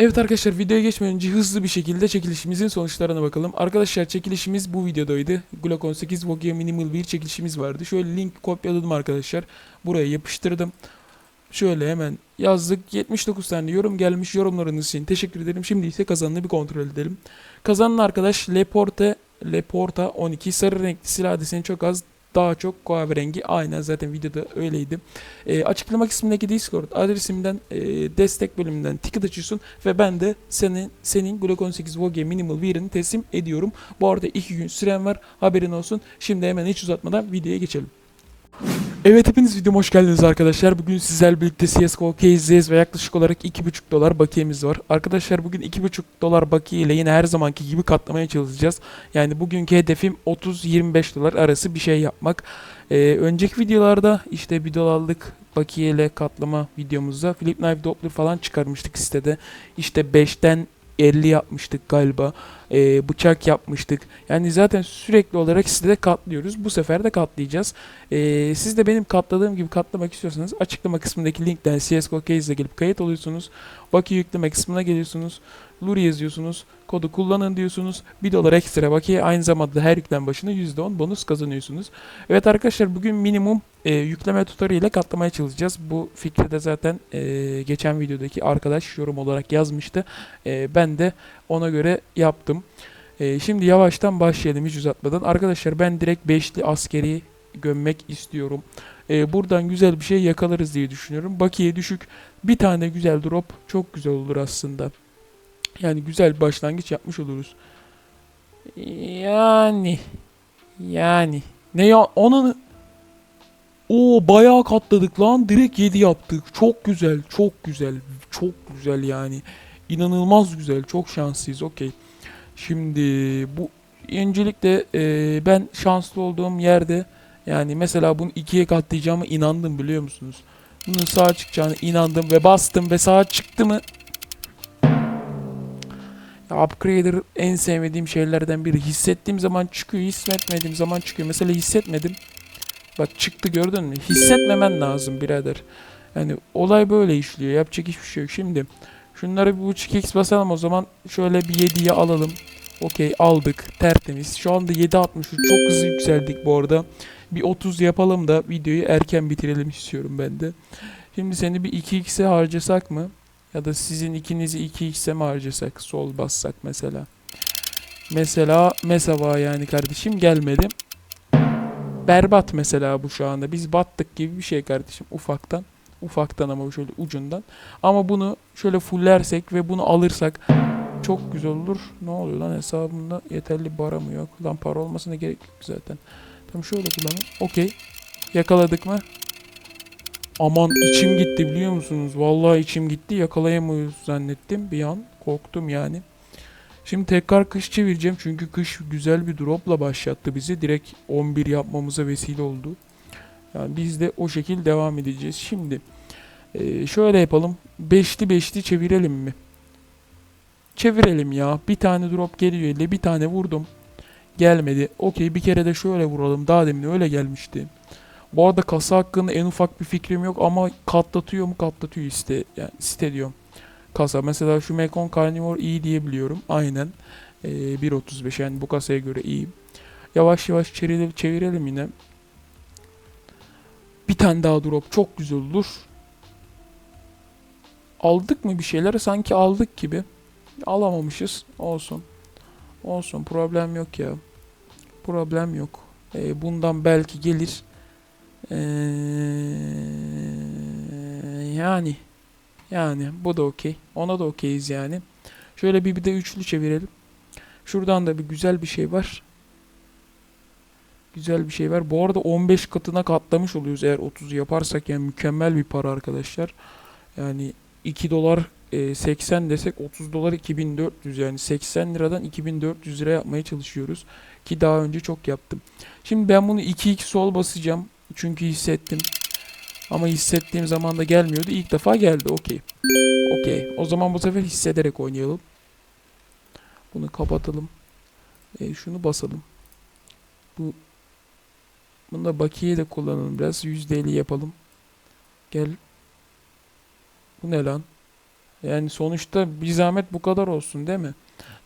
Evet arkadaşlar videoya geçmeden önce hızlı bir şekilde çekilişimizin sonuçlarına bakalım. Arkadaşlar çekilişimiz bu videodaydı. Glock 18 Vogia Minimal bir çekilişimiz vardı. Şöyle link kopyaladım arkadaşlar. Buraya yapıştırdım. Şöyle hemen yazdık. 79 tane yorum gelmiş. Yorumlarınız için teşekkür ederim. Şimdi ise kazananı bir kontrol edelim. Kazanan arkadaş Leporte Leporta 12 sarı renkli silah deseni çok az daha çok kahverengi aynen zaten videoda öyleydi. E, açıklama kısmındaki Discord adresimden e, destek bölümünden ticket açıyorsun ve ben de senin senin Glock 18 Vogue Minimal Wear'ını teslim ediyorum. Bu arada 2 gün süren var haberin olsun. Şimdi hemen hiç uzatmadan videoya geçelim. Evet hepiniz videoma hoş geldiniz arkadaşlar. Bugün sizlerle birlikte CSGO case'deyiz ve yaklaşık olarak 2,5 dolar bakiyemiz var. Arkadaşlar bugün 2,5 dolar bakiye ile yine her zamanki gibi katlamaya çalışacağız. Yani bugünkü hedefim 30-25 dolar arası bir şey yapmak. Ee, önceki videolarda işte 1 dolarlık bakiye ile katlama videomuzda Flip Knife Doppler falan çıkarmıştık sitede. İşte 5'ten 50 yapmıştık galiba. Ee, bıçak yapmıştık. Yani zaten sürekli olarak sitede katlıyoruz. Bu sefer de katlayacağız. Ee, siz de benim katladığım gibi katlamak istiyorsanız açıklama kısmındaki linkten CSGO Case'e gelip kayıt oluyorsunuz. Bakiye yükleme kısmına geliyorsunuz. Luri yazıyorsunuz. Kodu kullanın diyorsunuz. 1 dolar ekstra bakiye aynı zamanda her yüklen başına %10 bonus kazanıyorsunuz. Evet arkadaşlar bugün minimum e, yükleme tutarı ile katlamaya çalışacağız. Bu fikri de zaten e, geçen videodaki arkadaş yorum olarak yazmıştı. E, ben de ona göre yaptım. E, şimdi yavaştan başlayalım hiç uzatmadan. Arkadaşlar ben direkt beşli askeri gömmek istiyorum. E, buradan güzel bir şey yakalarız diye düşünüyorum. Bakiye düşük. Bir tane güzel drop çok güzel olur aslında. Yani güzel bir başlangıç yapmış oluruz. Yani yani ne ya onun o bayağı katladık lan. Direkt 7 yaptık. Çok güzel, çok güzel, çok güzel yani. İnanılmaz güzel. Çok şanslıyız. Okey. Şimdi bu öncelikle e, ben şanslı olduğum yerde yani mesela bunu ikiye katlayacağıma inandım biliyor musunuz? Bunun sağa çıkacağına inandım ve bastım ve sağa çıktı mı Upgrader en sevmediğim şeylerden biri. Hissettiğim zaman çıkıyor, hissetmediğim zaman çıkıyor. Mesela hissetmedim. Bak çıktı gördün mü? Hissetmemen lazım birader. Yani olay böyle işliyor. Yapacak hiçbir şey yok. Şimdi şunları bir buçuk x basalım o zaman. Şöyle bir 7'ye alalım. Okey aldık. Tertemiz. Şu anda 7.63. Çok hızlı yükseldik bu arada. Bir 30 yapalım da videoyu erken bitirelim istiyorum ben de. Şimdi seni bir 2x'e harcasak mı? Ya da sizin ikinizi 2x'e mi harcasak? Sol bassak mesela. Mesela mesela yani kardeşim gelmedi. Berbat mesela bu şu anda. Biz battık gibi bir şey kardeşim ufaktan. Ufaktan ama şöyle ucundan. Ama bunu şöyle fullersek ve bunu alırsak çok güzel olur. Ne oluyor lan hesabımda yeterli para mı yok? Lan para olmasına gerek yok zaten. Tamam şöyle kullanın. Okey. Yakaladık mı? Aman içim gitti biliyor musunuz? Vallahi içim gitti. Yakalayamıyoruz zannettim. Bir an korktum yani. Şimdi tekrar kış çevireceğim çünkü kış güzel bir dropla başlattı bizi. Direkt 11 yapmamıza vesile oldu. Yani biz de o şekil devam edeceğiz. Şimdi eee, şöyle yapalım. Beşli beşli çevirelim mi? Çevirelim ya. Bir tane drop geliyor elle. Bir tane vurdum. Gelmedi. Okey bir kere de şöyle vuralım. Daha demin öyle gelmişti. Bu arada kasa hakkında en ufak bir fikrim yok ama katlatıyor mu katlatıyor işte. Yani site diyorum. Kasa. Mesela şu Mekon Carnivore iyi diyebiliyorum. Aynen. Ee, 1.35 yani bu kasaya göre iyi. Yavaş yavaş çevirelim, çevirelim yine. Bir tane daha drop çok güzel olur. Aldık mı bir şeyler? Sanki aldık gibi. Alamamışız. Olsun. Olsun. Problem yok ya. Problem yok. Ee, bundan belki gelir. Ee, yani yani bu da okey. Ona da okeyiz yani. Şöyle bir bir de üçlü çevirelim. Şuradan da bir güzel bir şey var. Güzel bir şey var. Bu arada 15 katına katlamış oluyoruz eğer 30 yaparsak yani mükemmel bir para arkadaşlar. Yani 2 dolar e, 80 desek 30 dolar 2400 yani 80 liradan 2400 lira yapmaya çalışıyoruz. Ki daha önce çok yaptım. Şimdi ben bunu 2x sol basacağım. Çünkü hissettim. Ama hissettiğim zaman da gelmiyordu. İlk defa geldi. Okey. Okey. O zaman bu sefer hissederek oynayalım. Bunu kapatalım. E, şunu basalım. Bu bunu da bakiye de kullanalım biraz. %50 yapalım. Gel. Bu ne lan? Yani sonuçta bir zahmet bu kadar olsun değil mi?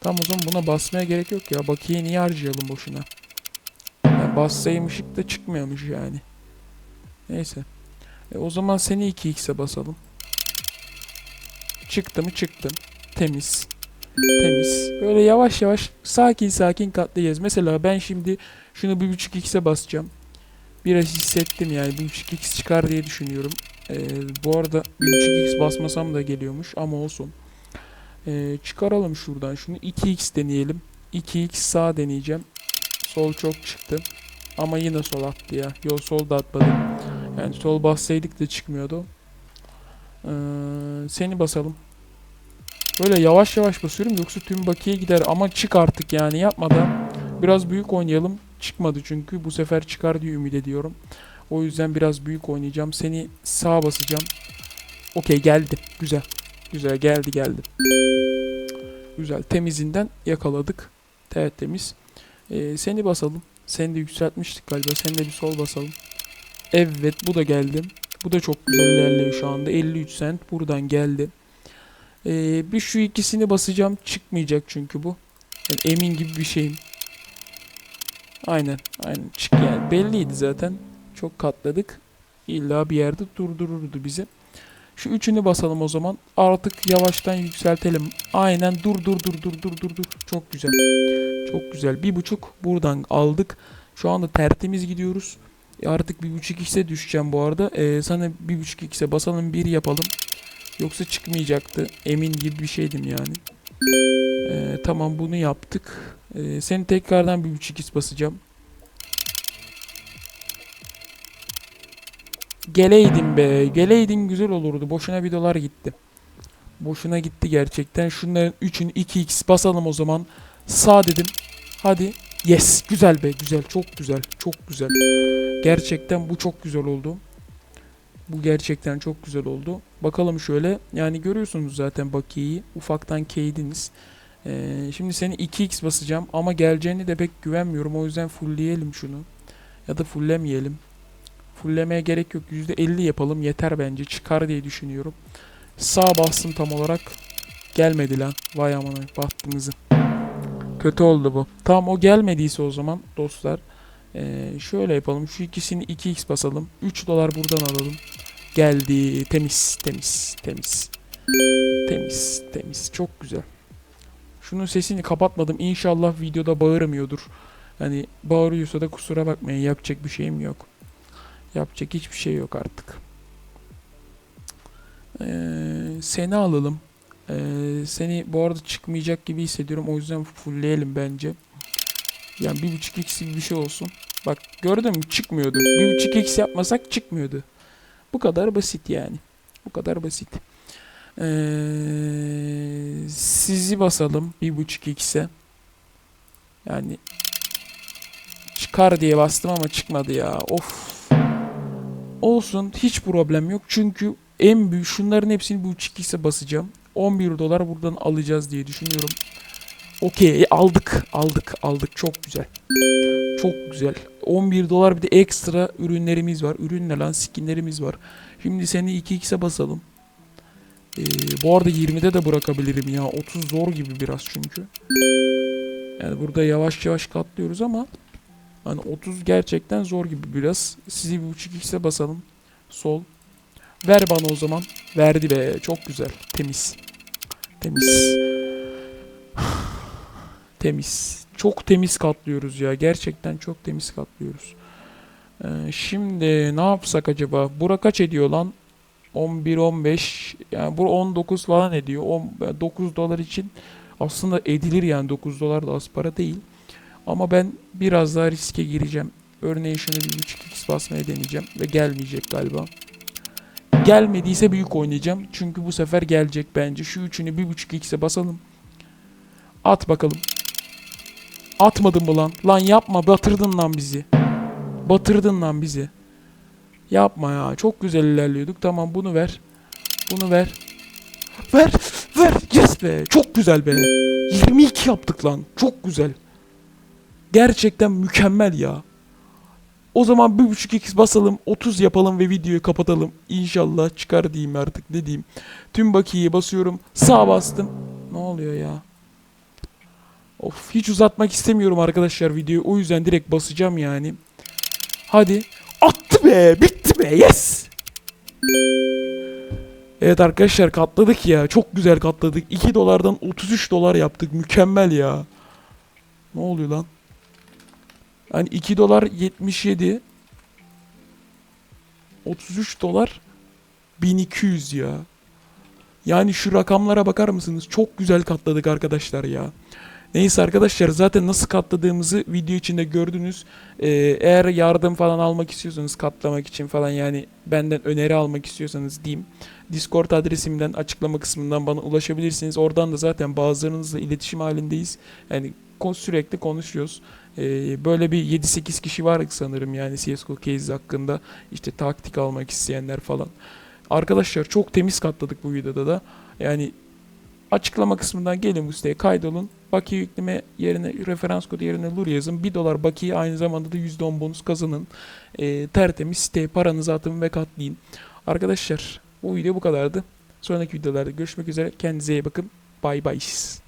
Tamam o zaman buna basmaya gerek yok ya. Bakiye niye harcayalım boşuna? Ya bassaymışık da çıkmıyormuş yani. Neyse. E, o zaman seni 2x'e basalım. Çıktı mı çıktım. Temiz. Temiz. Böyle yavaş yavaş sakin sakin katlayacağız. Mesela ben şimdi şunu 1.5x'e basacağım. Biraz hissettim yani 1.5x çıkar diye düşünüyorum. Ee, bu arada 1.5x basmasam da geliyormuş ama olsun. Ee, çıkaralım şuradan şunu 2x deneyelim. 2x sağ deneyeceğim. Sol çok çıktı. Ama yine sol attı ya. Yo sol da atmadı. Yani sol bassaydık da çıkmıyordu. Ee, seni basalım. Böyle yavaş yavaş basıyorum yoksa tüm bakiye gider ama çık artık yani yapmadan biraz büyük oynayalım. Çıkmadı çünkü bu sefer çıkar diye ümit ediyorum. O yüzden biraz büyük oynayacağım. Seni sağa basacağım. Okey geldi. Güzel. Güzel geldi geldi. Güzel. Temizinden yakaladık. Evet temiz. Ee, seni basalım. Seni de yükseltmiştik galiba. Seni de bir sol basalım. Evet bu da geldi. Bu da çok güzel ilerliyor şu anda. 53 cent buradan geldi. Ee, bir şu ikisini basacağım. Çıkmayacak çünkü bu. Yani emin gibi bir şeyim. Aynen. Aynen. Çık yani. Belliydi zaten. Çok katladık. İlla bir yerde durdururdu bizi. Şu üçünü basalım o zaman. Artık yavaştan yükseltelim. Aynen dur dur dur dur dur dur dur. Çok güzel. Çok güzel. Bir buçuk buradan aldık. Şu anda tertemiz gidiyoruz. E artık bir buçuk x'e düşeceğim bu arada. Ee, sana bir buçuk x'e basalım bir yapalım. Yoksa çıkmayacaktı. Emin gibi bir şeydim yani. Ee, tamam bunu yaptık. Ee, seni tekrardan bir buçuk x basacağım. Geleydim be. Geleydin güzel olurdu. Boşuna bir dolar gitti. Boşuna gitti gerçekten. Şunların 3'ünü 2x basalım o zaman. Sağ dedim. Hadi. Yes. Güzel be. Güzel. Çok güzel. Çok güzel. Gerçekten bu çok güzel oldu. Bu gerçekten çok güzel oldu. Bakalım şöyle. Yani görüyorsunuz zaten bakiyeyi. Ufaktan keydiniz. Ee, şimdi seni 2x basacağım. Ama geleceğini de pek güvenmiyorum. O yüzden fullleyelim şunu. Ya da fulllemeyelim. Fulllemeye gerek yok. %50 yapalım. Yeter bence. Çıkar diye düşünüyorum. Sağ bastım tam olarak. Gelmedi lan. Vay amına bahtımızı. Kötü oldu bu. Tamam o gelmediyse o zaman dostlar. Ee, şöyle yapalım. Şu ikisini 2x basalım. 3 dolar buradan alalım. Geldi. Temiz. Temiz. Temiz. Temiz. Temiz. Çok güzel. Şunun sesini kapatmadım. İnşallah videoda bağırmıyordur. Hani bağırıyorsa da kusura bakmayın. Yapacak bir şeyim yok. Yapacak hiçbir şey yok artık. Ee, seni alalım. Ee, seni bu arada çıkmayacak gibi hissediyorum. O yüzden fullleyelim bence. Yani bir buçuk x gibi bir şey olsun. Bak gördün mü çıkmıyordu. Bir buçuk x yapmasak çıkmıyordu. Bu kadar basit yani. Bu kadar basit. Ee, sizi basalım bir buçuk x'e. Yani çıkar diye bastım ama çıkmadı ya. Of. Olsun hiç problem yok. Çünkü en büyük şunların hepsini bu 3x'e basacağım. 11 dolar buradan alacağız diye düşünüyorum. Okey aldık aldık aldık çok güzel. Çok güzel. 11 dolar bir de ekstra ürünlerimiz var. Ürün ne lan skinlerimiz var. Şimdi seni 2x'e basalım. Ee, bu arada 20'de de bırakabilirim ya. 30 zor gibi biraz çünkü. Yani burada yavaş yavaş katlıyoruz ama hani 30 gerçekten zor gibi biraz. Sizi bir buçuk x'e basalım. Sol. Ver bana o zaman. Verdi be. Çok güzel. Temiz. Temiz. temiz. Çok temiz katlıyoruz ya. Gerçekten çok temiz katlıyoruz. Ee, şimdi ne yapsak acaba? Bura kaç ediyor lan? 11 15 yani bu 19 falan ediyor. 10, 9 dolar için aslında edilir yani 9 dolar da az para değil. Ama ben biraz daha riske gireceğim. Örneğin şunu bir 3x basmaya deneyeceğim ve gelmeyecek galiba. Gelmediyse büyük oynayacağım. Çünkü bu sefer gelecek bence. Şu üçünü 1.5x'e basalım. At bakalım. Atmadın mı lan? Lan yapma batırdın lan bizi. Batırdın lan bizi. Yapma ya. Çok güzel ilerliyorduk. Tamam bunu ver. Bunu ver. Ver. Ver. Yes be. Çok güzel be. 22 yaptık lan. Çok güzel. Gerçekten mükemmel ya. O zaman 1.5x basalım 30 yapalım ve videoyu kapatalım. İnşallah çıkar diyeyim artık ne diyeyim. Tüm bakiyeyi basıyorum. Sağ bastım. Ne oluyor ya? Of hiç uzatmak istemiyorum arkadaşlar videoyu. O yüzden direkt basacağım yani. Hadi. Attı be. Bitti be. Yes. Evet arkadaşlar katladık ya. Çok güzel katladık. 2 dolardan 33 dolar yaptık. Mükemmel ya. Ne oluyor lan? Hani 2 dolar 77. 33 dolar 1200 ya. Yani şu rakamlara bakar mısınız? Çok güzel katladık arkadaşlar ya. Neyse arkadaşlar zaten nasıl katladığımızı video içinde gördünüz. Ee, eğer yardım falan almak istiyorsanız katlamak için falan yani benden öneri almak istiyorsanız diyeyim. Discord adresimden açıklama kısmından bana ulaşabilirsiniz. Oradan da zaten bazılarınızla iletişim halindeyiz. Yani sürekli konuşuyoruz. Ee, böyle bir 7-8 kişi var sanırım yani CSGO case hakkında. işte taktik almak isteyenler falan. Arkadaşlar çok temiz katladık bu videoda da. Yani açıklama kısmından gelin bu siteye kaydolun. Bakiye yükleme yerine referans kodu yerine lur yazın. 1 dolar bakiye aynı zamanda da %10 bonus kazanın. Ee, tertemiz siteye paranızı atın ve katlayın. Arkadaşlar bu video bu kadardı. Sonraki videolarda görüşmek üzere. Kendinize iyi bakın. Bye bye.